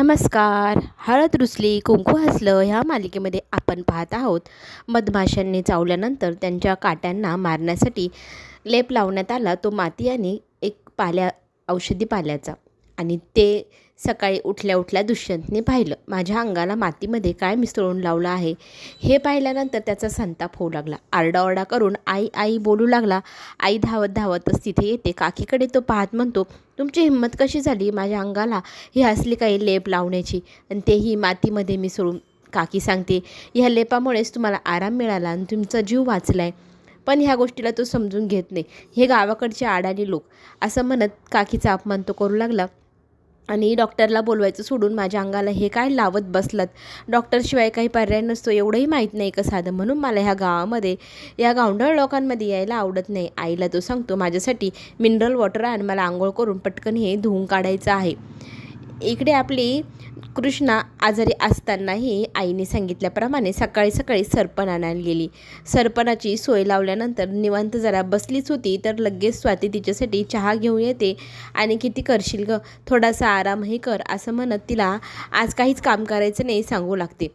नमस्कार. हळद रुसली कुंकू हसलं ह्या मालिकेमध्ये आपण पाहत आहोत. मधमाशांनी चावल्यानंतर त्यांच्या काट्यांना मारण्यासाठी लेप लावण्यात आला तो माती आणि एक पाल्या औषधी पाल्याचा. आणि ते सकाळी उठल्या उठल्या दुष्यंतने पाहिलं माझ्या अंगाला मातीमध्ये काय मिसळून लावलं आहे? हे पाहिल्यानंतर त्याचा संताप होऊ लागला. आरडाओरडा करून आई आई बोलू लागला आई धावत धावतच तिथे येते. काकीकडे तो पाहत म्हणतो तुमची हिंमत कशी झाली माझ्या अंगाला? ही असली काही लेप लावण्याची. आणि तेही मातीमध्ये मिसळून. काकी सांगते ह्या लेपामुळेच तुम्हाला आराम मिळाला आणि तुमचा जीव वाचला आहे पण ह्या गोष्टीला तो समजून घेत नाही. हे गावाकडचे आडाणी लोक. असं म्हणत काकीचा अपमान तो करू लागला. आणि डॉक्टरला बोलवायचं सोडून माझ्या अंगाला हे काय लावत बसलात? डॉक्टरशिवाय काही पर्याय नसतो एवढंही माहीत नाही का साधं? म्हणून मला ह्या गावामध्ये या गावंढळ लोकांमध्ये यायला आवडत नाही. आईला तो सांगतो माझ्यासाठी मिनरल वॉटर आणि मला आंघोळ करून पटकन हे धुवून काढायचं आहे. इकडे आपली कृष्णा आजारी असतानाही आईने सांगितल्याप्रमाणे सकाळी सकाळी सरपण आणायला गेली. सरपणाची सोय लावल्यानंतर निवांत जरा बसलीच होती तर लगेच स्वाती तिच्यासाठी चहा घेऊन येते. आणि किती करशील ग? थोडासा आरामही कर असं म्हणत तिला आज काहीच काम करायचं नाही सांगू लागते.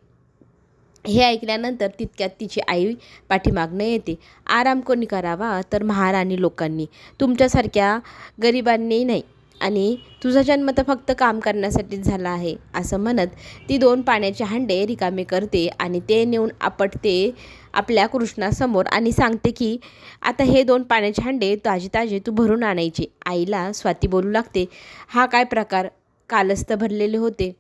हे ऐकल्यानंतर तितक्यात तिची आई पाठीमागणं येते. आराम कोणी करावा? तर महाराणी लोकांनी. तुमच्यासारख्या गरिबांनी नाही. आणि तुझा जन्म तर फक्त काम करण्यासाठीच झाला आहे असं म्हणत ती दोन पाण्याचे हांडे रिकामे करते आणि ते नेऊन आपटते आपल्या कृष्णासमोर आणि सांगते की आता हे दोन पाण्याचे हांडे ताजे ताजे तू भरून आणायचे. आईला स्वाती बोलू लागते हा काय प्रकार? कालस्त भरलेले होते.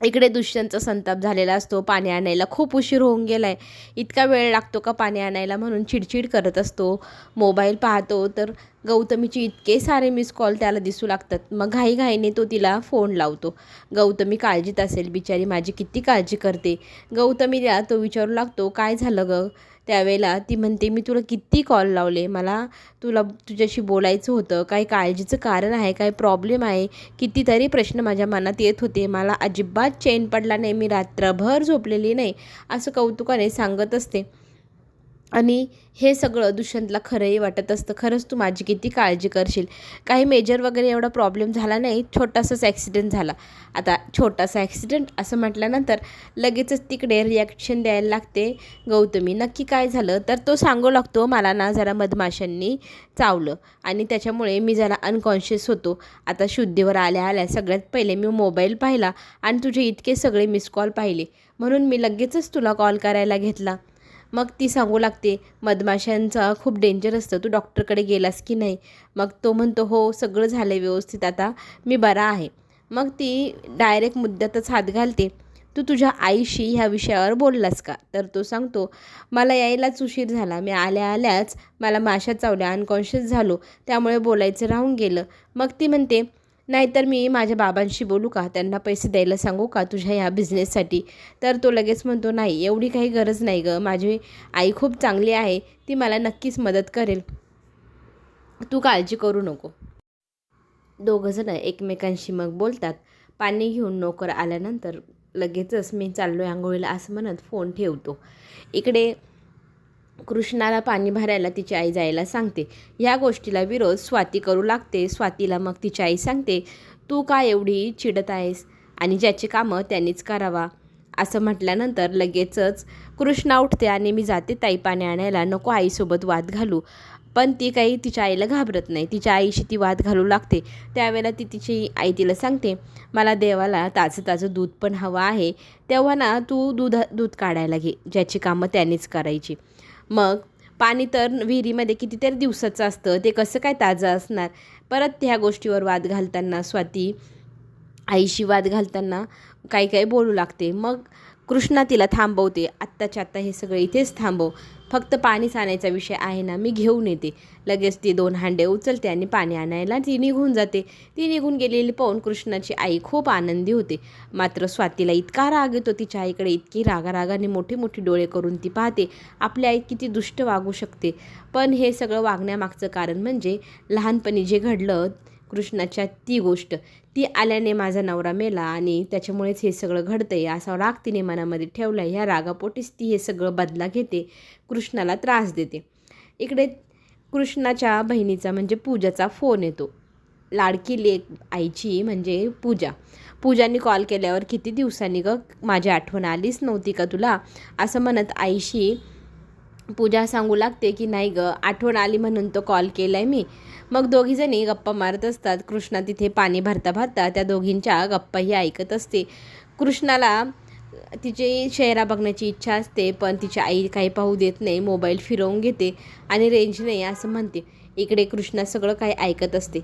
इकडे दुष्यंतचा संताप झालेला असतो पाणी आणायला खूप उशीर होऊन गेला आहे इतका वेळ लागतो का पाणी आणायला? म्हणून चिडचिड करत असतो. मोबाईल पाहतो तर गौतमीचे इतके सारे मिस कॉल त्याला दिसू लागतात. मग घाईघाईने तो तिला फोन लावतो. गौतमी काळजीत असेल बिचारी माझी किती काळजी करते. गौतमीला तो विचारू लागतो काय झालं ग? त्यावेळेला ती म्हणते मी तुला किती कॉल लावले? मला तुला तुझ्याशी बोलायचं होतं. काही काळजीचं कारण आहे काय प्रॉब्लेम आहे. कितीतरी प्रश्न माझ्या मनात येत होते. मला अजिबात चैन पडला नाही. मी रात्रभर झोपलेली नाही. असं कौतुकाने सांगत असते. आणि हे सगळं दुष्यंतला खरंही वाटत असतं. खरंच तू माझी किती काळजी करशील. काही मेजर वगैरे एवढा प्रॉब्लेम झाला नाही. छोटासाच ॲक्सिडेंट झाला. आता छोटासा ॲक्सिडेंट असं म्हटल्यानंतर लगेचच तिकडे रिॲक्शन द्यायला लागते गौतमी. नक्की काय झालं? तर तो सांगू लागतो मला ना जरा मधमाशांनी चावलं आणि त्याच्यामुळे मी जरा अनकॉन्शियस होतो. आता शुद्धीवर आल्या आल्या सगळ्यात पहिले मी मोबाईल पाहिला आणि तुझे इतके सगळे मिस कॉल पाहिले. म्हणून मी लगेचच तुला कॉल करायला घेतला. मग ती सांगू लागते मधमाशांचा खूप डेंजर असतं तू डॉक्टरकडे गेलास की नाही? मग तो म्हणतो हो सगळं झालं आहे व्यवस्थित आता मी बरा आहे. मग ती डायरेक्ट मुद्द्यातच हात घालते तू तुझ्या आईशी ह्या विषयावर बोललास का? तर तो सांगतो मला यायलाच उशीर झाला मी आल्या आल्याच मला माशा चावल्या अनकॉन्शियस झालो त्यामुळे बोलायचं राहून गेलं. मग ती म्हणते नाहीतर मी माझ्या बाबांशी बोलू का? त्यांना पैसे द्यायला सांगू का तुझ्या ह्या बिझनेससाठी तर तो लगेच म्हणतो नाही एवढी काही गरज नाही गं. माझी आई खूप चांगली आहे. ती मला नक्कीच मदत करेल. तू काळजी करू नको. दोघंजणं एकमेकांशी मग बोलतात. पाणी घेऊन नोकर आल्यानंतर लगेचच मी चाललो आहे आंघोळीला असं म्हणत फोन ठेवतो. इकडे कृष्णाला पाणी भरायला तिची आई जायला सांगते. या गोष्टीला विरोध स्वाती करू लागते. स्वातीला मग तिची आई सांगते तू का एवढी चिडत आहेस? आणि ज्याची कामं त्यांनीच करावा. असं म्हटल्यानंतर लगेचच कृष्णा उठते आणि मी जाते ताई पाणी आणायला. नको आईसोबत वाद घालू. पण ती काही तिच्या आईला घाबरत नाही. तिच्या आईशी ती वाद घालू लागते. त्यावेळेला ती तिची आई तिला सांगते मला देवाला ताजं ताजं दूध पण हवं आहे. तेव्हा ना तू दूध दूध काढायला घे. ज्याची कामं त्यांनीच करायची. मग पाणी तर विहिरीमध्ये कितीतरी दिवसाचं असतं ते कसं काय ताजं असणार? परत ह्या गोष्टीवर वाद घालताना स्वाती आईशी वाद घालताना काही काही बोलू लागते. मग कृष्णा तिला थांबवते. आत्ताच्या आत्ता हे सगळं इथेच थांबव. फक्त पाणीच आणायचा विषय आहे ना मी घेऊन येते. लगेच ती दोन हांडे उचलते आणि पाणी आणायला ती निघून जाते. ती निघून गेलेली पाहून कृष्णाची आई खूप आनंदी होते. मात्र स्वातीला इतका राग येतो तिच्या आईकडे इतकी रागारागाने मोठी मोठी डोळे करून ती पाहते. आपली आई किती दुष्ट वागू शकते. पण हे सगळं वागण्यामागचं कारण म्हणजे लहानपणी जे घडलं कृष्णाच्या ती गोष्ट. ती आल्याने माझा नवरा मेला आणि त्याच्यामुळेच हे सगळं घडतं आहे असा राग तिने मनामध्ये ठेवला ह्या रागापोटीच ती हे सगळं बदला घेते. कृष्णाला त्रास देते. इकडे कृष्णाच्या बहिणीचा म्हणजे पूजाचा फोन येतो. लाडकी लेक आईची म्हणजे पूजा. पूजाने कॉल केल्यावर किती दिवसांनी ग? माझी आठवण आलीच नव्हती का तुला? असं म्हणत आईशी पूजा सांगू लागते की नाही ग आठवण आली म्हणून तो कॉल केला आहे मी. मग दोघीजणी गप्पा मारत असतात. कृष्णा तिथे पाणी भरता भरता त्या दोघींच्या गप्पाही ऐकत असते. कृष्णाला तिची चेहरा बघण्याची इच्छा असते पण तिची आई काही पाहू देत नाही मोबाईल फिरवून घेते आणि रेंज नाही असं म्हणते इकडे कृष्णा सगळं काही ऐकत असते.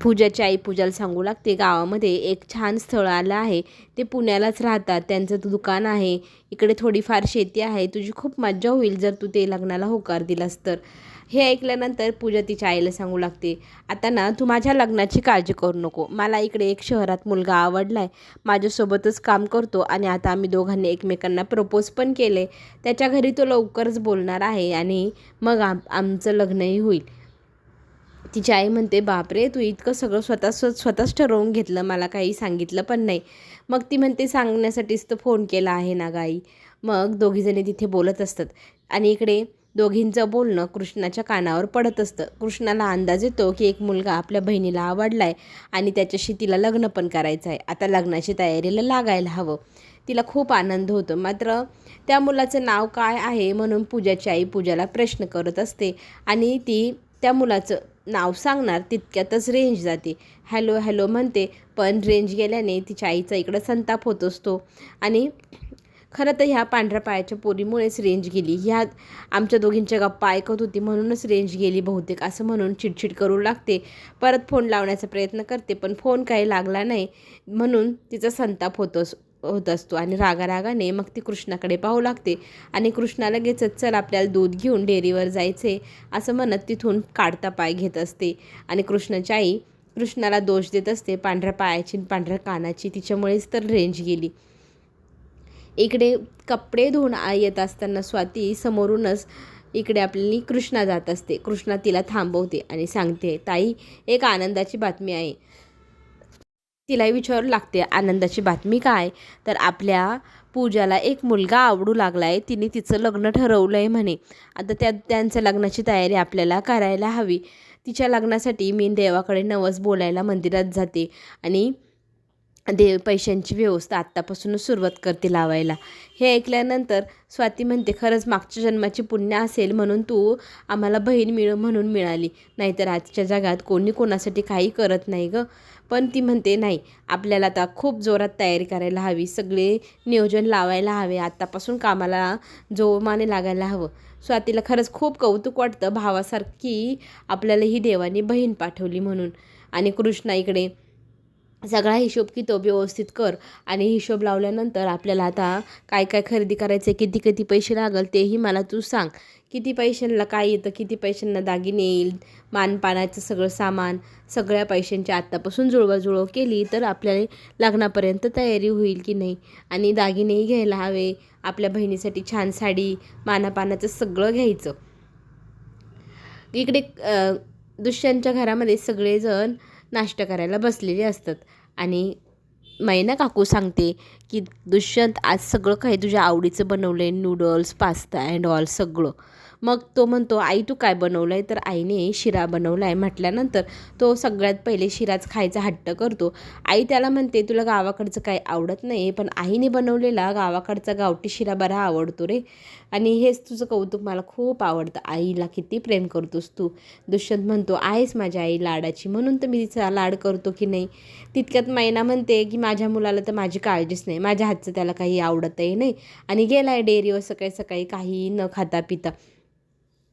पूजाची आई पूजाला सांगू लागते. गावामध्ये एक छान स्थळ आलं आहे. ते पुण्यालाच राहतात. त्यांचं दुकान आहे. इकडे थोडीफार शेती आहे. तुझी खूप मज्जा होईल जर तू ते लग्नाला होकार दिलास तर. हे ऐकल्यानंतर पूजा तिच्या आईला सांगू लागते. आता ना तू माझ्या लग्नाची काळजी करू नको. मला इकडे एक शहरात मुलगा आवडला आहे माझ्यासोबतच काम करतो आणि आता आम्ही दोघांनी एकमेकांना प्रपोज पण केले. त्याच्या घरी तो लवकरच बोलणार आहे आणि मग आम आमचं लग्नही होईल. तिची आई म्हणते बापरे तू इतकं सगळं स्वतः स्व स्वतःच ठरवून घेतलं मला काही सांगितलं पण नाही. मग ती म्हणते सांगण्यासाठीच तर फोन केला आहे ना गाई मग दोघीजणी तिथे बोलत असतात. आणि इकडे दोघींचं बोलणं कृष्णाच्या कानावर पडत असतं. कृष्णाला अंदाज येतो की एक मुलगा आपल्या बहिणीला आवडला आहे आणि त्याच्याशी तिला लग्न पण करायचं आहे आता लग्नाची तयारीला लागायला हवं. तिला खूप आनंद होतो. मात्र त्या मुलाचं नाव काय आहे म्हणून पूजाची आई पूजाला प्रश्न करत असते. आणि ती त्या मुलाचं नाव सांगणार तितक्यातच रेंज जाते. हॅलो हॅलो म्हणते पण रेंज गेल्याने तिच्या आईचा इकडं संताप होत असतो. आणि खरं तर ह्या पांढऱ्या पायाच्या पोरीमुळेच रेंज गेली. ह्या आमच्या दोघींच्या गप्पा ऐकत होती म्हणूनच रेंज गेली बहुतेक असं म्हणून चिडचिड करू लागते. परत फोन लावण्याचा प्रयत्न करते पण फोन काही लागला नाही म्हणून तिचा संताप होतो होत असतो आणि रागारागाने मग ती कृष्णाकडे पाहू लागते आणि कृष्णा लगेचच चल आपल्याला दूध घेऊन डेअरीवर जायचे असं म्हणत तिथून काढता पाय घेत असते. आणि कृष्णाची आई कृष्णाला दोष देत असते. पांढऱ्या पायाची पांढऱ्या कानाची तिच्यामुळेच तर रेंज गेली. इकडे कपडे धुवून येत असताना स्वाती समोरूनच इकडे आपली कृष्णा जात असते. कृष्णा तिला थांबवते आणि सांगते ताई एक आनंदाची बातमी आहे. तिलाही विचारू लागते आनंदाची बातमी काय? तर आपल्या पूजाला एक मुलगा आवडू लागला आहे तिने तिचं लग्न ठरवलं आहे म्हणे. आता त्या त्यांच्या लग्नाची तयारी आपल्याला करायला हवी. तिच्या लग्नासाठी मी देवाकडे नवस बोलायला मंदिरात जाते आणि दे पैशांची व्यवस्था आत्तापासूनच सुरुवात करते लावायला. हे ऐकल्यानंतर स्वाती म्हणते खरंच मागच्या जन्माची पुण्य असेल म्हणून तू आम्हाला बहीण मिळ म्हणून मिळाली. नाहीतर आजच्या जगात कोणी कोणासाठी काही करत नाही गं. पण ती म्हणते नाही आपल्याला आता खूप जोरात तयारी करायला हवी. सगळे नियोजन लावायला हवे. आत्तापासून कामाला जोमाने लागायला हवं. स्वातीला खरंच खूप कौतुक वाटतं. भावासारखी आपल्याला ही देवाने बहीण पाठवली म्हणून. आणि कृष्णा इकडे सगळा हिशोब कितोब व्यवस्थित कर आणि हिशोब लावल्यानंतर आपल्याला आता काय काय खरेदी करायचं आहे किती किती पैसे लागल तेही मला तू सांग. किती पैशांना काय येतं किती पैशांना दागिने येईल मानपानाचं सगळं सामान सगळ्या पैशांची आत्तापासून जुळवाजुळव केली तर आपल्याला लग्नापर्यंत तयारी होईल की नाही? आणि दागिनेही घ्यायला हवे आपल्या बहिणीसाठी छान साडी मानापानाचं सगळं घ्यायचं. इकडे दुसऱ्यांच्या घरामध्ये सगळेजण नाश्ता करायला बसलेली असतात. आणि मैना काकू सांगते की दुष्यंत आज सगळं काही तुझ्या आवडीचं बनवलं आहे नूडल्स पास्ता अँड ऑल सगळं. मग तो म्हणतो आई तू काय बनवलं आहे तर आईने शिरा बनवला आहे म्हटल्यानंतर तो सगळ्यात पहिले शिराच खायचा हट्ट करतो. आई त्याला म्हणते तुला गावाकडचं काही आवडत नाही पण आईने बनवलेला गावाकडचा गावठी शिरा बरा आवडतो रे. आणि हेच तुझं कौतुक मला खूप आवडतं. आईला किती प्रेम करतोस तू. दुष्यंत म्हणतो आहेस माझ्या आई लाडाची. म्हणून तर मी तिचा लाड करतो की नाही. तितक्यात मैना म्हणते की माझ्या मुलाला तर माझी काळजीच नाही. माझ्या हातचं त्याला काही आवडतही नाही. आणि गेला आहे डेअरीवर सकाळी सकाळी काही न खाता पिता.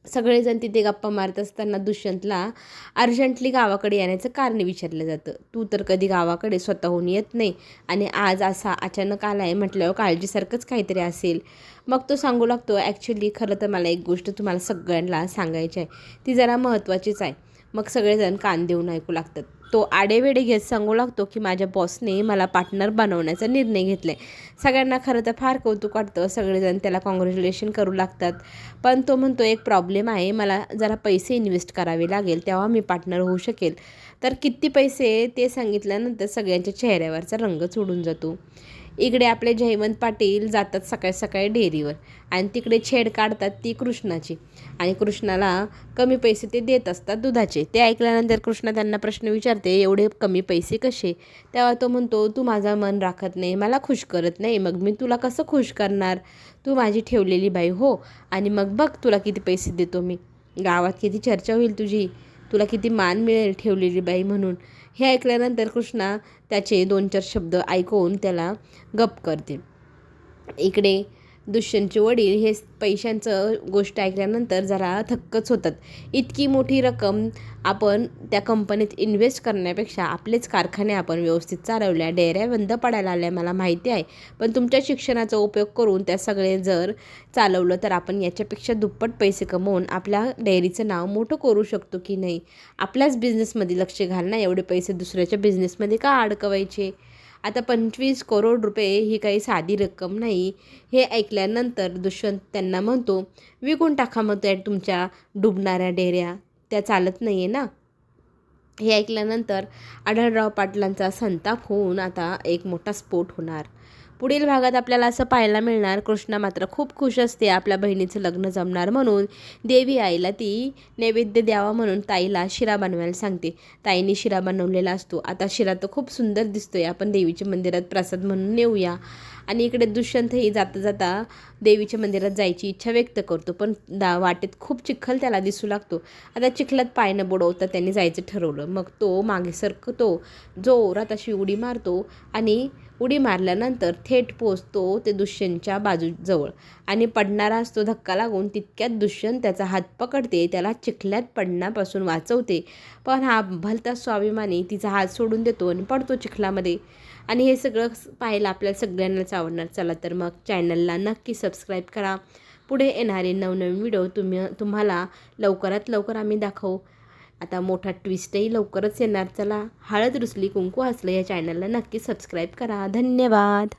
सगळेजण तिथे गप्पा मारत असताना दुष्यंतला अर्जंटली गावाकडे येण्याचं कारण विचारलं जातं. तू तर कधी गावाकडे स्वतःहून येत नाही आणि आज असा अचानक आला आहे म्हटल्यावर काळजीसारखंच काहीतरी असेल. मग तो सांगू लागतो ॲक्च्युली खरं तर मला एक गोष्ट तुम्हाला सगळ्यांना सांगायची आहे. ती जरा महत्त्वाचीच आहे. मग सगळेजण कान देऊन ऐकू लागतात. तो आडेवेडे घेत सांगू लागतो की माझ्या बॉसने मला पार्टनर बनवण्याचा निर्णय घेतला आहे सगळ्यांना खरं तर फार कौतुक वाटतं. सगळेजण त्याला कॉंग्रॅच्युलेशन करू लागतात. पण तो म्हणतो एक प्रॉब्लेम आहे. मला जरा पैसे इन्व्हेस्ट करावे लागेल. तेव्हा मी पार्टनर होऊ शकेल. तर किती पैसे ते सांगितल्यानंतर सगळ्यांच्या चेहऱ्यावरचा रंग सोडून जातो. इकडे आपले जयवंत पाटील जातात सकाळी सकाळी डेअरीवर. आणि तिकडे छेड काढतात ती कृष्णाची. आणि कृष्णाला कमी पैसे ते देत असतात दुधाचे. ते ऐकल्यानंतर कृष्णा त्यांना प्रश्न विचारते एवढे कमी पैसे कसे? तेव्हा तो म्हणतो तू माझा मन राखत नाही मला खुश करत नाही. मग मी तुला कसं खुश करणार? तू माझी ठेवलेली बाई हो. आणि मग बघ तुला किती पैसे देतो मी. गावात किती चर्चा होईल तुझी. तुला किती मान मिळेल ठेवलेली बाई म्हणून. हे ऐकल्यानंतर कृष्णा त्याचे दोन चार शब्द ऐकून त्याला गप करते. इकडे दुष्यंतचे वडील हे पैशांचं गोष्ट ऐकल्यानंतर जरा थक्कच होतात. इतकी मोठी रक्कम आपण त्या कंपनीत इन्व्हेस्ट करण्यापेक्षा आपलेच कारखाने आपण व्यवस्थित चालवल्या डेअऱ्या बंद पडायला आल्या मला माहिती आहे. पण तुमच्या शिक्षणाचा उपयोग करून त्या सगळे जर चालवलं तर आपण याच्यापेक्षा दुप्पट पैसे कमवून आपल्या डेअरीचं नाव मोठं करू शकतो की नाही? आपल्याच बिझनेसमध्ये लक्ष घालणं एवढे पैसे दुसऱ्याच्या बिझनेसमध्ये का अडकवायचे? आता पंचवीस करोड रुपये ही काही साधी रक्कम नाही. हे ऐकल्यानंतर दुष्यंत त्यांना म्हणतो विकून टाका मग त्या तुमच्या डुबणाऱ्या डेऱ्या त्या चालत नाही आहे ना. हे ऐकल्यानंतर आढळराव पाटलांचा संताप होऊन आता एक मोठा स्फोट होणार. पुढील भागात आपल्याला असं पाहायला मिळणार कृष्णा मात्र खूप खुश असते आपल्या बहिणीचं लग्न जमणार म्हणून. देवी आईला ती नैवेद्य द्यावा म्हणून ताईला शिरा बनवायला सांगते. ताईने शिरा बनवलेला असतो. आता शिरा तर खूप सुंदर दिसतोय. आपण देवीच्या मंदिरात प्रसाद म्हणून नेऊया. आणि इकडे दुष्यंतही जाता जाता देवीच्या मंदिरात जायची इच्छा व्यक्त करतो. पण दा वाटेत खूप चिखल त्याला दिसू लागतो. आता चिखलात पाय न बुडवता त्यांनी जायचं ठरवलं. मग तो मागे सरकतो जोरात अशी उडी मारतो आणि उडी मारल्यानंतर थेट पोचतो ते दुष्यंतच्या बाजूजवळ. आणि पडणारा असतो धक्का लागून तितक्यात दुष्यंत त्याचा हात पकडते त्याला चिखल्यात पडण्यापासून वाचवते. पण हा भलता स्वाभिमानी तिचा हात सोडून देतो आणि पडतो चिखलामध्ये. आणि हे सगळं पाहायला आपल्याला सगळ्यांनाच आवडणार. चला तर मग चॅनलला नक्की सबस्क्राईब करा. पुढे येणारे नवनवीन व्हिडिओ तुम्ही तुम्हाला लवकरात लवकर आम्ही दाखवू. आता मोठा ट्विस्टही लवकरच येणार. चला हळद रुसली कुंकू हसलं या चॅनलला नक्की सबस्क्राईब करा. धन्यवाद.